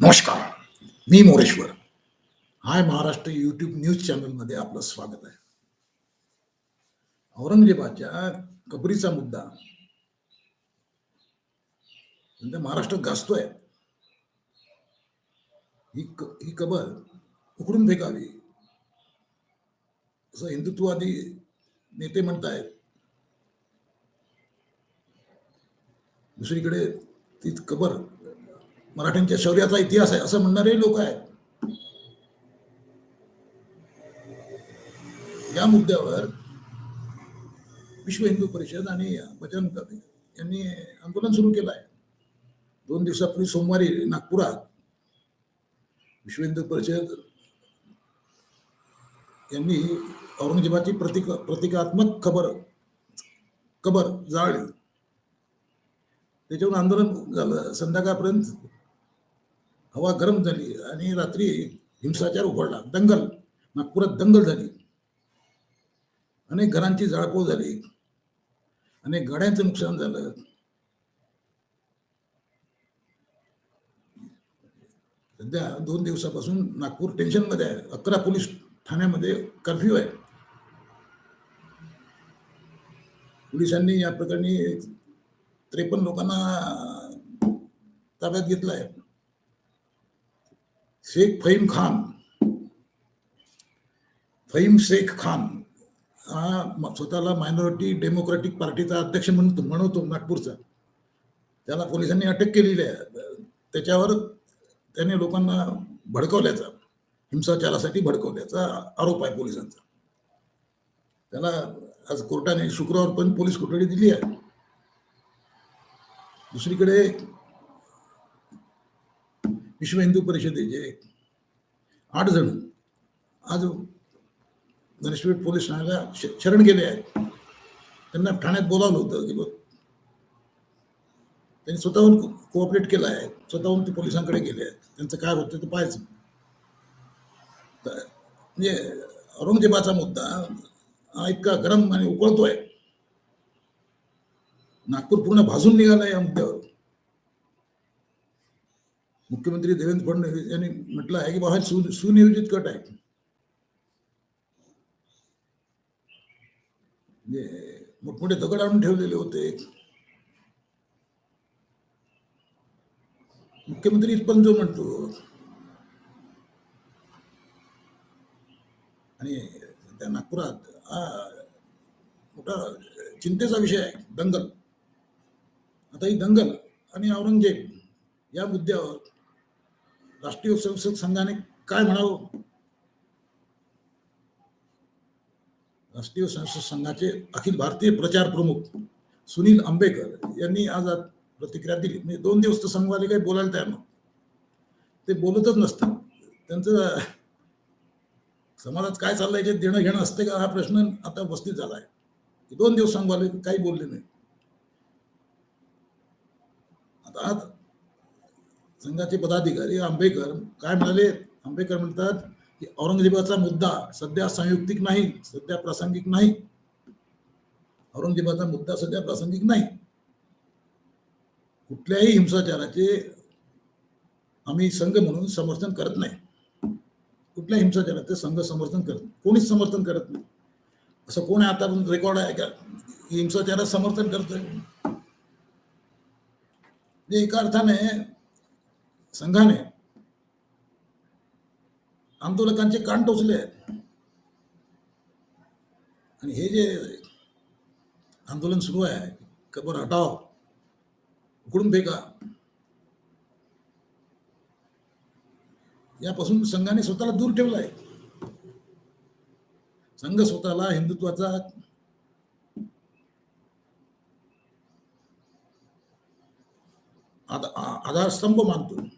नमस्कार, मी Moreshwar. Hi Maharashtra YouTube news चॅनलमध्ये आपलं स्वागत आहे. औरंगजेबाच्या कबरीचा मुद्दा. सध्या महाराष्ट्रात गाजतोय. ही ही कबर उकडून फेकावी. असं हिंदुत्ववादी नेते म्हणतायत. दुसरीकडे ती कबर मराठ्यांच्या शौर्याचा इतिहास आहे असं म्हणणारे लोक आहेत. या मुद्द्यावर विश्व हिंदू परिषद आणि भजन यांनी आंदोलन सुरू केलं आहे. दोन दिवसापूर्वी सोमवारी नागपुरात विश्व हिंदू परिषद यांनी औरंगजेबाची प्रतिक प्रतिकात्मक खबर कबर जाळली. त्याच्यावर आंदोलन झालं. संध्याकाळपर्यंत हवा गरम झाली आणि रात्री हिंसाचार उघडला. दंगल. नागपुरात दंगल झाली. अनेक घरांची जाळपोळ झाली. अनेक गाड्यांचं नुकसान झालं. सध्या दोन दिवसापासून नागपूर टेन्शनमध्ये आहे. अकरा पोलीस ठाण्यामध्ये कर्फ्यू आहे. पोलिसांनी या प्रकरणी त्रेपन्न लोकांना ताब्यात घेतलं आहे. शेख फहीम खान फहीम शेख खान हा स्वतःला मायनॉरिटी डेमोक्रॅटिक पार्टीचा अध्यक्ष म्हणतो म्हणवतो नागपूरचा. त्याला पोलिसांनी अटक केलेली आहे. त्याच्यावर त्याने लोकांना भडकवल्याचा हिंसाचारासाठी भडकवल्याचा आरोप आहे पोलिसांचा. त्याला आज कोर्टाने शुक्रवार पण पोलीस कोठडी दिली आहे. दुसरीकडे विश्व हिंदू परिषदेचे आठ जण आज गणेशपेठ पोलीस ठाण्याला शरण गेले आहेत. त्यांना ठाण्यात बोलावलं होतं की बघ त्यांनी स्वतःहून कोऑपरेट केलं आहे. स्वतःहून ते पोलिसांकडे गेले आहेत. त्यांचं काय होतं ते पाहायचं. म्हणजे औरंगजेबाचा मुद्दा हा इतका गरम आणि उकळतोय. नागपूर पूर्ण भाजून निघाला या मुद्द्यावर. मुख्यमंत्री देवेंद्र फडणवीस यांनी म्हटलं आहे की बाबा हा सु सुनियोजित कट आहे. म्हणजे मोठमोठे दगड आणून ठेवलेले होते. मुख्यमंत्री पण जो म्हणतो. आणि त्या नागपुरात हा मोठा चिंतेचा विषय आहे दंगल. आता ही दंगल आणि औरंगजेब या मुद्द्यावर राष्ट्रीय संसद संघाने काय म्हणावं? राष्ट्रीय संसद संघाचे अखिल भारतीय प्रचार प्रमुख सुनील आंबेकर यांनी आज आज प्रतिक्रिया दिली. म्हणजे दोन दिवस तर संघवाले काही बोलायला तयार नव्हते. ते बोलतच नसतात. त्यांचं समाजात काय चाललंय जे देणं घेणं असते का हा प्रश्न आता उपस्थित झाला आहे. दोन दिवस संघवाले काही बोलले नाही. आता आज संघाचे पदाधिकारी आंबेकर काय म्हणाले? आंबेकर म्हणतात की औरंगजेबाचा मुद्दा सध्या संयुक्तिक नाही सध्या प्रासंगिक नाही. औरंगजेबाचा मुद्दा सध्या प्रासंगिक नाही. कुठल्याही हिंसाचाराचे आम्ही संघ म्हणून समर्थन करत नाही. कुठल्या हिंसाचाराचे संघ समर्थन करत नाही. कोणीच समर्थन करत नाही. असं कोण आहे? आता रेकॉर्ड आहे का? हिंसाचारात समर्थन करतोय. एका अर्थाने संघाने आंदोलकांचे कान टोचले. आहेत आणि हे जे आंदोलन सुरू आहे कबर हटाव उकडून फेका. यापासून संघाने स्वतःला दूर ठेवला आहे संघ स्वतःला हिंदुत्वाचा आधारस्तंभ मानतो.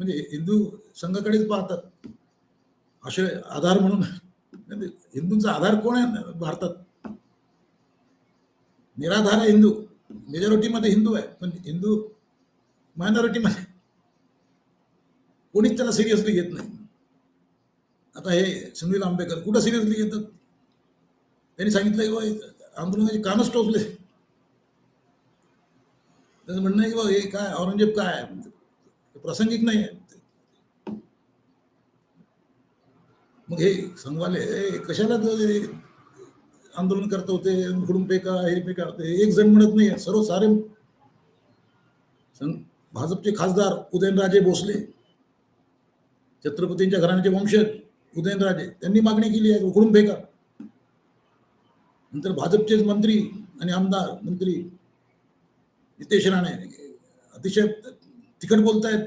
म्हणजे हिंदू संघाकडेच पाहतात. असे आधार म्हणून. म्हणजे हिंदूंचा आधार कोण आहे भारतात? निराधार आहे हिंदू. मेजॉरिटीमध्ये हिंदू आहे. पण हिंदू मायनॉरिटीमध्ये कोणीच त्याला सिरियसली घेत नाही. आता हे सुनील आंबेकर कुठं सिरियसली घेतात? त्यांनी सांगितलं की आंदोलनाचे कानच टोचले. त्याचं म्हणणं आहे की बाबा हे काय औरंगजेब काय आहे? प्रासंगिक नाही आहे मग हे सांगवाले कशाला आंदोलन करत होते हुडून फेका हे फेका एक जण म्हणत नाही सर्व सारे भाजपचे खासदार उदयनराजे भोसले छत्रपतींच्या घराण्याचे वंशज उदयनराजे त्यांनी मागणी केली आहे उघडून फेका नंतर भाजपचे मंत्री आणि आमदार मंत्री नितेश राणे अतिशय तिखट बोलतायत.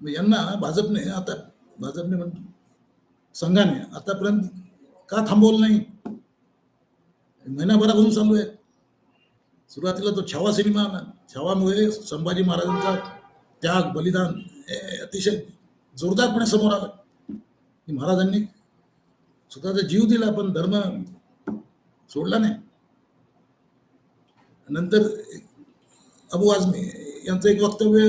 मग यांना भाजपने आता भाजपने म्हण संघाने आतापर्यंत का थांबवलं नाही? महिनाभरापासून चालू आहे. सुरुवातीला तो छावा सिनेमा आला छावामुळे संभाजी महाराजांचा त्याग बलिदान हे अतिशय जोरदारपणे समोर आलं. की महाराजांनी स्वतःचा जीव दिला पण धर्म सोडला नाही. नंतर अबू आझमी यांचं एक वक्तव्य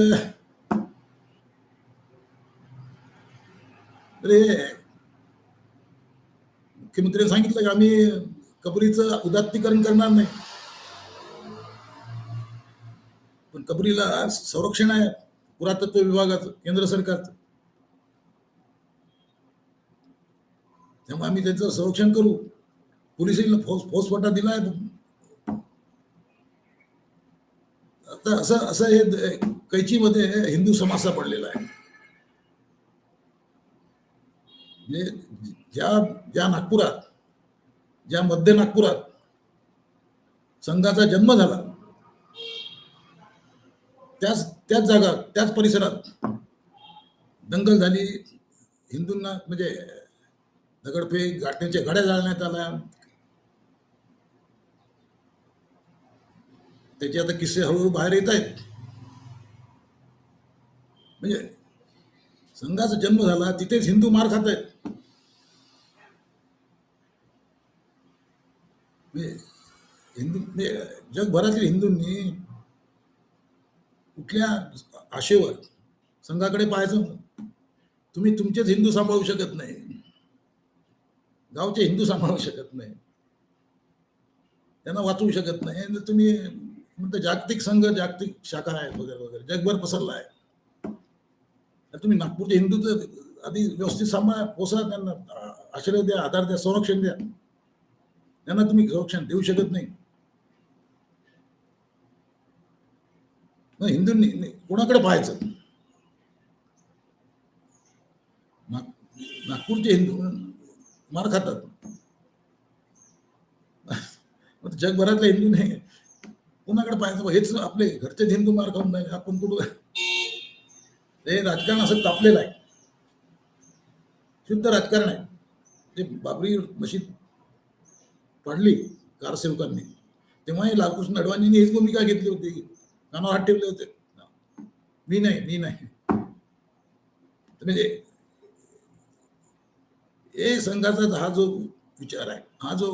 अरे मुख्यमंत्र्यांनी सांगितलं की आम्ही कबरीचं उदात्तीकरण करणार नाही. पण कबरीला संरक्षण आहे पुरातत्व विभागाचं केंद्र सरकारचं. त्यामुळे आम्ही त्याचं संरक्षण करू. पोलिसांना फौज फौजफाटा आहे तर असं असं हे कैचीमध्ये हिंदू समाज पडलेला आहे. म्हणजे ज्या ज्या नागपुरात ज्या मध्य नागपुरात संघाचा जन्म झाला त्याच त्याच जागा त्याच परिसरात दंगल झाली. हिंदूंना म्हणजे दगडफेक गाठण्याच्या गाड्या जाळण्यात आल्या. त्याचे आता किस्से हळूहळू बाहेर येत आहेत. म्हणजे संघाचा जन्म झाला तिथेच हिंदू मार खात आहेत. म्हणजे हिंदू म्हणजे जगभरातील हिंदूंनी कुठल्या आशेवर संघाकडे पाहायचं? तुम्ही तुमचेच हिंदू सांभाळू शकत नाही. गावचे हिंदू सांभाळू शकत नाही. त्यांना वाचवू शकत नाही. तुम्ही म्हणता जागतिक संघ जागतिक शाखा आहेत वगैरे वगैरे. जगभर पसरला आहे. तुम्ही नागपूरचे हिंदू आधी व्यवस्थित सांभाळा पोसा त्यांना आश्रय द्या आधार द्या संरक्षण द्या. त्यांना तुम्ही संरक्षण देऊ शकत नाही. हिंदूंनी नाही, कोणाकडे पाहायचं? नाग- नागपूरचे हिंदू मार खातात. मग जगभरातले हिंदू नाही. कोणाकडे पाहायचं हेच आपले घरचे हिंदू मार खाऊन नाही आपण कुठं? हे राजकारण असं तापलेलं आहे. शुद्ध राजकारण आहे. ते बाबरी मशीद पडली कारसेवकांनी. तेव्हाही लालकृष्ण अडवाणींनी हीच भूमिका घेतली होती. कानावर हात ठेवले होते. मी नाही मी नाही. तर म्हणजे हे संघाचा हा जो विचार आहे हा जो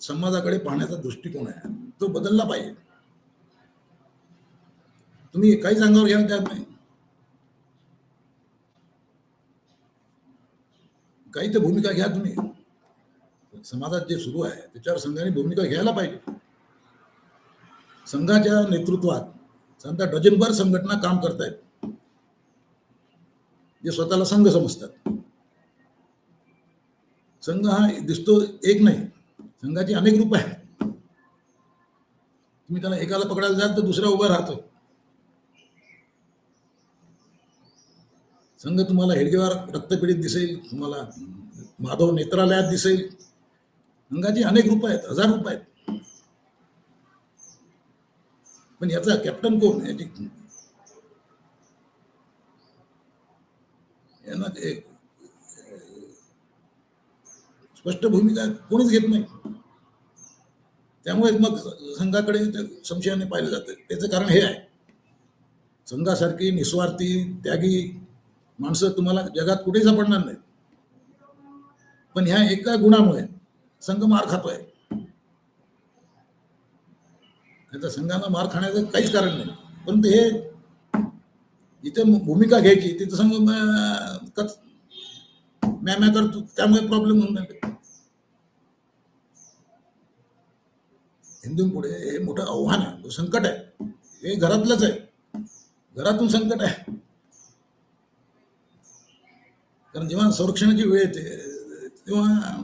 समाजाकडे पाहण्याचा दृष्टिकोन आहे. तो बदलला पाहिजे. तुम्ही काही अंगावर घ्यायला तयार नाही. काही तर भूमिका घ्या तुम्ही. समाजात जे सुरू आहे, त्याच्यावर संघाने भूमिका घ्यायला पाहिजे. संघाच्या नेतृत्वात समजा डझनभर संघटना काम करतायत. जे स्वतःला संघ समजतात. संघ हा दिसतो एक नाही. संघाचे अनेक रूप आहेत. तुम्ही त्याला एकाला पकडायला जाल तर दुसरा उभा राहतो. संघ तुम्हाला हेडगेवार रक्तपीडित दिसेल तुम्हाला माधव नेत्रालयात दिसेल. संघाची अनेक रूप आहेत हजार रूप आहेत. पण याचा कॅप्टन कोण? याची यांना स्पष्ट भूमिका कोणीच घेत नाही. त्यामुळे मग संघाकडे संशयाने पाहिलं जातं. त्याचं कारण हे आहे. संघासारखी निस्वार्थी त्यागी माणसं तुम्हाला जगात कुठेही सापडणार नाहीत. पण ह्या एका गुणामुळे संघ मार खातोय. आता संघाला मार खाण्याचं काहीच कारण नाही. परंतु हे इथे भूमिका घ्यायची तिथं संघ मॅ मॅ करतो त्यामुळे प्रॉब्लेम होऊन नाही हिंदूंपुढे हे मोठं आव्हान आहे संकट आहे. हे घरातलंच आहे. घरातून संकट आहे. कारण जेव्हा संरक्षणाची वेळ येते तेव्हा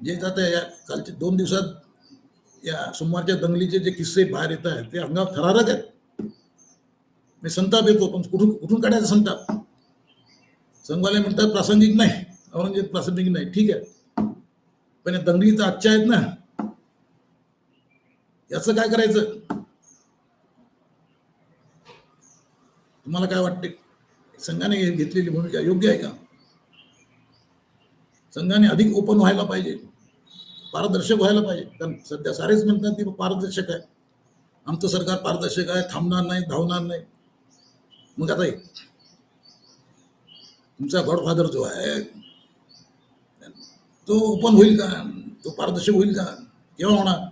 जे आता या कालचे दोन दिवसात या सोमवारच्या दंगलीचे जे किस्से बाहेर येत आहेत ते अंगावर थरारक आहेत. मी संताप येतो पण कुठून कुठून काढायचा संताप? संघवाले म्हणतात प्रासंगिक नाही औरंगजेब प्रासंगिक नाही. ठीक आहे. पण या दंगली तर आजच्या आहेत ना याचं काय करायचं? तुम्हाला काय वाटते? संघाने घेतलेली भूमिका योग्य आहे का? संघाने अधिक ओपन व्हायला पाहिजे. पारदर्शक व्हायला पाहिजे. कारण सध्या सारेच म्हणतात की पारदर्शक आहे. आमचं सरकार पारदर्शक आहे. थांबणार नाही धावणार नाही. मग आता एक तुमचा गॉडफादर जो आहे तो ओपन होईल का? तो पारदर्शक होईल का? केव्हा होणार?